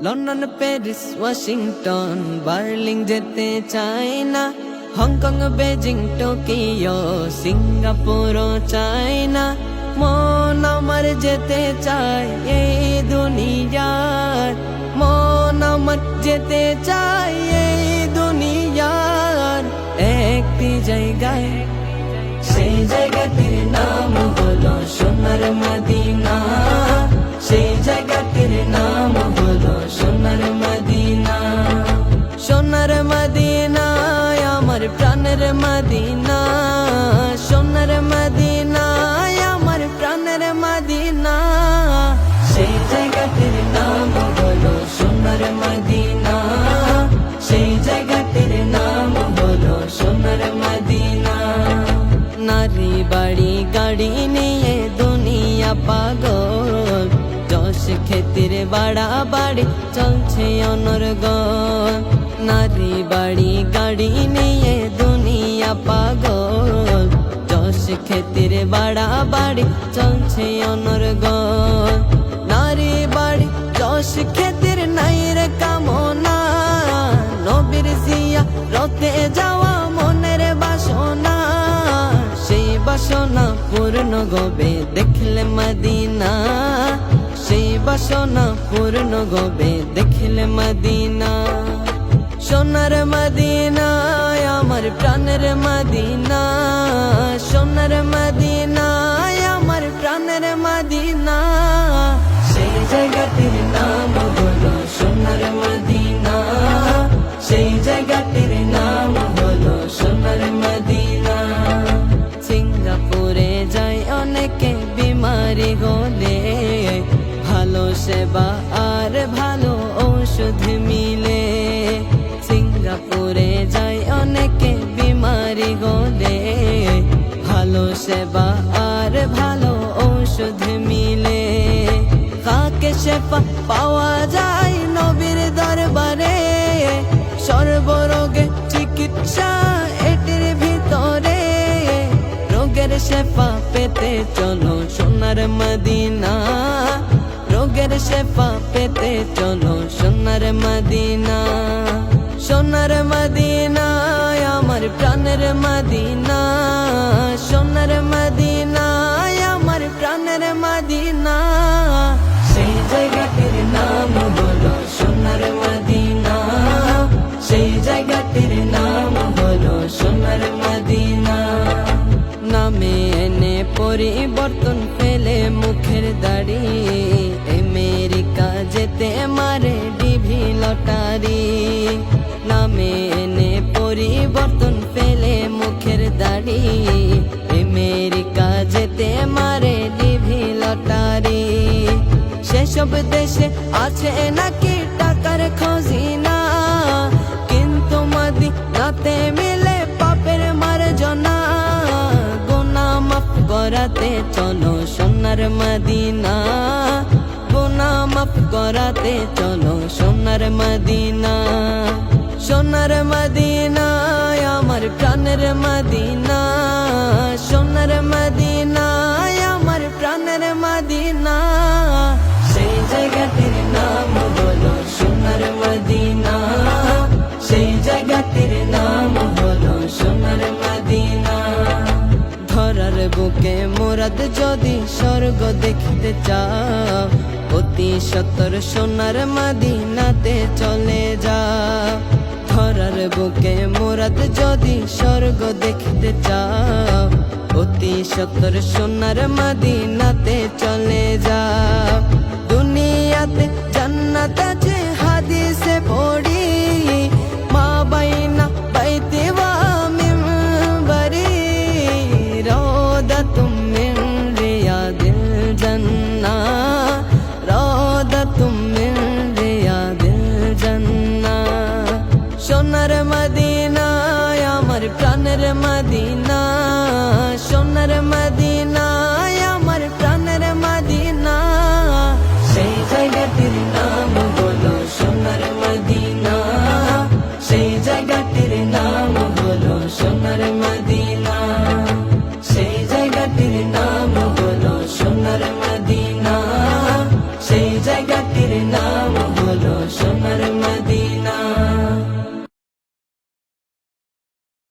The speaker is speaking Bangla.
লন্ডন প্যারিস ওয়াশিংটন বার্লিং যেতে চাই না হংকং বেজিং টোকিও সিঙ্গাপুর চাই না মন আমার যেতে চাই এই দুনিয়ার মন আমার যেতে চাই এই দুনিয়ার যশ ক্ষেতির বাড়া বাড়ি চলছে অনর্গল। নারী বাড়ি, গাড়ি নিয়ে দুনিয়া পাগল। যশ ক্ষেতির বাড়া বাড়ি চলছে অনর্গল। নারী বাড়ি, যশ ক্ষেতির নাই রে কামনা। নবীর জিয়া রতে যাওয়া মনের বাসনা। সেই বাসনা পূর্ণ গবে, দেখলে মদিনা। বাসনা পূর্ণ গবে, দেখলে মদিনা। সোনার মদিনা, আমার প্রাণের মদিনা। সোনার মদিনা, আমার প্রাণের মদিনা। সেই জায়গাটির নাম হলো সোনার মদিনা। সেই জায়গাটির নাম হলো সোনার মদিনা। সিঙ্গাপুরে যাই অনেকে, বিমারি হলে সেবা আর ভালো ঔষধ মিলে। সিঙ্গাপুরে যাই অনেকে বিমারি হলে ভালো সেবা আর ভালো ঔষধ মিলে। কাকে সেবা পাওয়া যায় নবীর দরবারে? সর্বরোগে চিকিৎসা এটির ভিতরে। রোগের শেফা পেতে চলো সোনার মদিনা। রোগের শেফা পেতে চলো সোনার মদিনা সোনার মদিনা, আমার প্রাণের মদিনা, সোনার মদিনা, আমার প্রাণের মদিনা। সেই জায়গাটির নাম হলো সোনার মদিনা, সেই জায়গাটির নাম হলো সোনার মদিনা। নামে এনে পরিবর্তন ফেলে মুখের দাড়ি যেতে মারে ডিভি লটারি। নামে এনে পরিবর্তন ফেলে মুখের দাড়ি। আমেরিকা যেতে মারে ডিভি লটারি। সেসব দেশে আছে নাকি টাকার খজিনা? কিন্তু মদিনাতে মিলে পাপের মার্জনা। গোনা মাফ করাতে চলো সোনার মদিনা। গোনা মাফ করাতে চলো সোনার মদিনা সোনার মদিনা, আমার প্রাণের মদিনা, সোনার মদিনা, আমার প্রাণের মদিনা। সেই জায়গাটির নাম হলো সোনার মদিনা, সেই জায়গাটির নাম হলো থাকে মোরাদ যদি স্বর্গ দেখতে চাও, অতি সতর সোনার মাদিনাতে চলে যা ধরার বুকে মোরাদ যদি স্বর্গ দেখতে চাও, অতি সতর সোনার মাদিনাতে চলে যা দুনিয়াতে জান্নাতে